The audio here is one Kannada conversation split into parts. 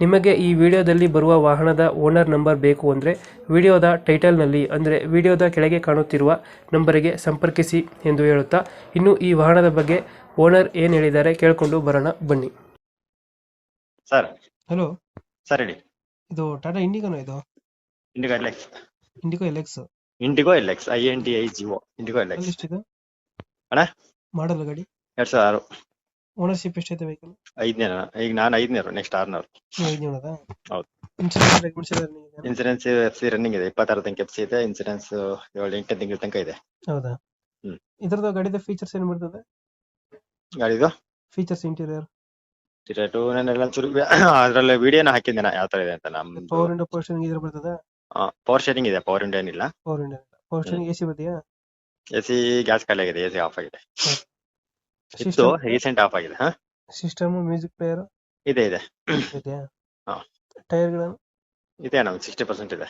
ನಿಮಗೆ ಈ ವಿಡಿಯೋದಲ್ಲಿ ಬರುವ ವಾಹನದ ಓನರ್ ನಂಬರ್ ಬೇಕು ಅಂದರೆ ವಿಡಿಯೋದ ಟೈಟಲ್ನಲ್ಲಿ ಅಂದರೆ ವಿಡಿಯೋದ ಕೆಳಗೆ ಕಾಣುತ್ತಿರುವ ನಂಬರಿಗೆ ಸಂಪರ್ಕಿಸಿ ಎಂದು ಹೇಳುತ್ತಾ ಇನ್ನು ಈ ವಾಹನದ ಬಗ್ಗೆ ಓನರ್ ಏನು ಹೇಳಿದ್ದಾರೆ ಕೇಳಿಕೊಂಡು ಬರೋಣ ಬನ್ನಿ. ಸರ್. ಹಲೋ. ಸರ್ ಹೇಳಿ. ಇದು ಟಾಟಾ ಇಂಡಿಗೋನ ಇದು? Indigo L X. Indigo L X. Indigo L X I N T I G O Indigo L X. ಎಷ್ಟಿದೆ ಅಣ್ಣ? ಮಾಡಲ್ಲ ಗಾಡಿ? ಎರಡ್ ಸಾವಿರ ಆರು. ಓನರ್ಶಿಪ್ ಎಷ್ಟೈತೆ ವೆಹಿಕಲ್ ಐದನೇ ಈಗ ನಾನು ಐದನೇರು ನೆಕ್ಸ್ಟ್ ಆರ್ನೂರು ನೀವು ಐದು ನೋಡೋದಾ ಹೌದು. ಎಲ್ಲ? ಇನ್ಸೂರೆನ್ಸ್ ಎಫ್ ಸಿ ರನ್ನಿಂಗ್ ಇದೆ ಇಪ್ಪತ್ತಾರು ತನಕ ಎಫ್ ಸಿ ಇದೆ ಇನ್ಸೂರೆನ್ಸ್ ಏಳು ಎಂಟು ತಿಂಗಳ ತನಕ ಇದೆ. ಹೌದಾ? ಹ್ಮ್. ಇದ್ರದ್ದು ಗಾಡಿದ ಫೀಚರ್ಸ್ ಏನು ಬರ್ತದೆ? ಗಾಡಿದು? ಫೀಚರ್ಸ್ ಇಂಟೀರಿಯರ್ ಟಿರೇಟು ನಾನೆಲ್ಲ ಚೂರು ಅದ್ರಲ್ಲಿ ವಿಡಿಯೋನ ಹಾಕಿದ್ದೆ ನಾ ಯಾವ ತರ ಇದೆ ಅಂತ ನಮ್ಮ ಪವರ್ ಇಂಡೋ ಪವರ್ ಸ್ಟೇರಿಂಗ್ ಇದ್ರ ಬರ್ತದೆ? ಪವರ್ ಶೇರಿಂಗ್ ಇದೆ ಪವರ್ ಇಂಡಿಯನ್ ಇಲ್ಲ power Indo power steering A C ಬರ್ತೀಯಾ ಎ ಸಿ ಗ್ಯಾಸ್ ಖಾಲಿ ಆಗಿದೆ ಎ ಸಿ ಆಫ್ ಆಗಿದೆ ಇತ್ತು ರೀಸೆಂಟ್ ಆಫ್ ಆಗಿದೆ ಹಾ? System music player. ಇದೆ ಇದೆ. ಇದೆಯಾ ಹಾ. ಟೈರ್ಗಳ? ಇದೆ ಅಣ್ಣ ಸಿಕ್ಸ್ಟಿ ಪರ್ಸೆಂಟ್ ಇದೆ.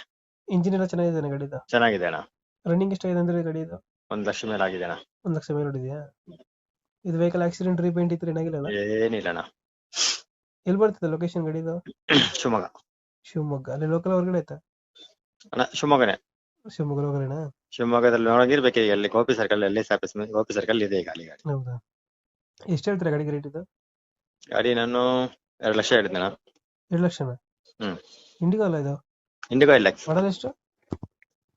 ಇಂಜಿನ್ ಎಲ್ಲ ಚೆನ್ನಾಗಿದೆ ಗಾಡಿದು? ಚೆನ್ನಾಗಿದೆ ಅಣ್ಣ. ರನ್ನಿಂಗ್ ಎಷ್ಟಾಗಿದೆ ಅಂದ್ರೆ ಗಾಡಿ ಇದು ಒಂದ್ ಲಕ್ಷ ಮೇಲೆ ಆಗಿದೆ ಅಣ್ಣ. ಒಂದ್ ಲಕ್ಷ ಮೇಲೆ ಹೊಡಿದ್ಯಾ? ಇದು ವೆಹಿಕಲ್ ಆಕ್ಸಿಡೆಂಟ್ ರೀಪೇಂಟ್ ಇತ್ತು ಏನಾಗಿಲ್ಲ ಏನಿಲ್ಲ ಅಣ್ಣ. ಎಲ್ಲಿ ಬರ್ತದೆ ಲೊಕೇಶನ್ ಗಾಡಿದು? ಶಿವಮೊಗ್ಗ. ಶಿವಮೊಗ್ಗ. ಅಲ್ಲಿ ಲೋಕಲ್ ಹೊರಗಡೆ ಆಯ್ತಾ? ಅಣ್ಣ ಶಿವಮೊಗ್ಗನೇ. ಶಿವಮೊಗ್ಗ ಹೊರಗಡೆನಾ ಶಿವಮೊಗ್ಗದಲ್ಲಿ ನೋಡಂಗಿರ್ಬೇಕು ಅಲ್ಲಿ ಗೋಪಿ ಸರ್ಕಲ್ ಎಲ್ಲಿ ಆಫೀಸ್ ಗೋಪಿ ಸರ್ಕಲ್ ಇದೆ ಈಗ ಅಲ್ಲಿ ಗಾಡಿ. ಹೌದಾ? ಎಷ್ಟು ಹೇಳ್ತೀರಾ ಗಾಡಿಗೆ ರೇಟ್ ಇದು? ಗಾಡಿ ನಾನು ಎರಡು ಲಕ್ಷ ಹೇಳಿದ್ನ ಎರಡು ಲಕ್ಷನಾ ಹ್ಮ್. ಇಂಡಿಗೋ ಅಲ್ಲ ಇದು? ಇಂಡಿಗೋ ಇಲ್ಲ. ಮಾಡಲ್ ಎಷ್ಟು?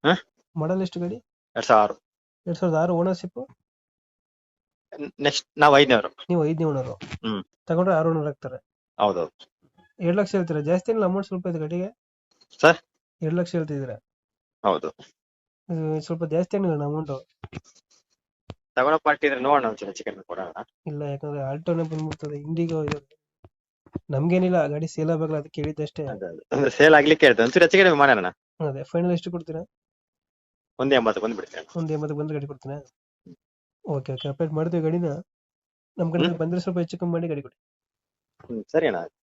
ಹಾ? ಮಾಡಲ್ ಎಷ್ಟು ಗಾಡಿ? ಎರಡ್ ಸಾವಿರ ಆರು. ಎರಡ್ ಸಾವಿರದ ಆರು ಓನರ್ಶಿಪ್ ನೆಕ್ಸ್ಟ್ ನಾವು ಐದನೇವರು ನೀವು ಐದನೇ ಓನರು ಹ್ಮ್. ತಗೊಂಡ್ರೆ ಆರು ಓನರ್ ಆಗ್ತಾರೆ. ಹೌದು ಎರಡು ಲಕ್ಷ ಹೇಳ್ತೀರಾ? ಜಾಸ್ತಿ ಏನಿಲ್ಲ ಅಮೌಂಟ್ ಸ್ವಲ್ಪ ಇದೆ ಗಾಡಿಗೆ? ಸರ್? ಎರಡು ಲಕ್ಷ ಹೇಳ್ತಿದ್ದೀರಾ? ಹೌದು. ಇದು ಸ್ವಲ್ಪ ಜಾಸ್ತಿ ಏನಿಲ್ಲ ಅಮೌಂಟ್ ತಗೊಳೋ ಪಾರ್ಟಿ ಇದ್ರೆ ನೋಡೋಣ ಒಂಚೂರು ಚಿಕನ್ ಕೊಡೋಣ. ಇಲ್ಲ ಯಾಕಂದ್ರೆ ಆಲ್ಟೋನೇ ಬಂದ್ಬಿಡ್ತದೆ ಇಂಡಿಗೋ ಇದು. ನಮ್ಗೇನಿಲ್ಲ ಗಾಡಿ ಸೇಲ್ ಆಗ್ಬೇಕಲ್ಲ ಅದಕ್ಕೆ ಕೇಳಿದ್ದಷ್ಟೇ. ಅಂದ್ರೆ ಸೇಲ್ ಆಗ್ಲಿಕ್ಕೆ ಹೇಳ್ತೇವೆ ಹೆಚ್ಚಿಗೆ ಕಡಿಮೆ ಮಾಡೋಣ. ಅದೇ ಫೈನಲ್ ಎಷ್ಟು ಕೊಡ್ತೀರಾ? ಒಂದೇ ಎಂಬತ್ತು ಬಂದು ಬಿಡ್ತೇನೆ. ಒಂದ್ ಎಂಬತ್ತು ಬಂದ್ ಗಾಡಿ ಕೊಡ್ತೀರಾ? ಓಕೆ ಓಕೆ ಅಪ್ಡೇಟ್ ಮಾಡ್ತೀವಿ ಗಾಡಿನ. ನಮ್ ಕಡೆ ಬಂದ್ರೆ ಸ್ವಲ್ಪ ಹೆಚ್ಚು ಕಮ್ಮಿ ಮಾಡಿ ಗಾಡಿ ಕೊಡಿ. ಹ್ಮ್ ಸರಿ ಅಣ್ಣ.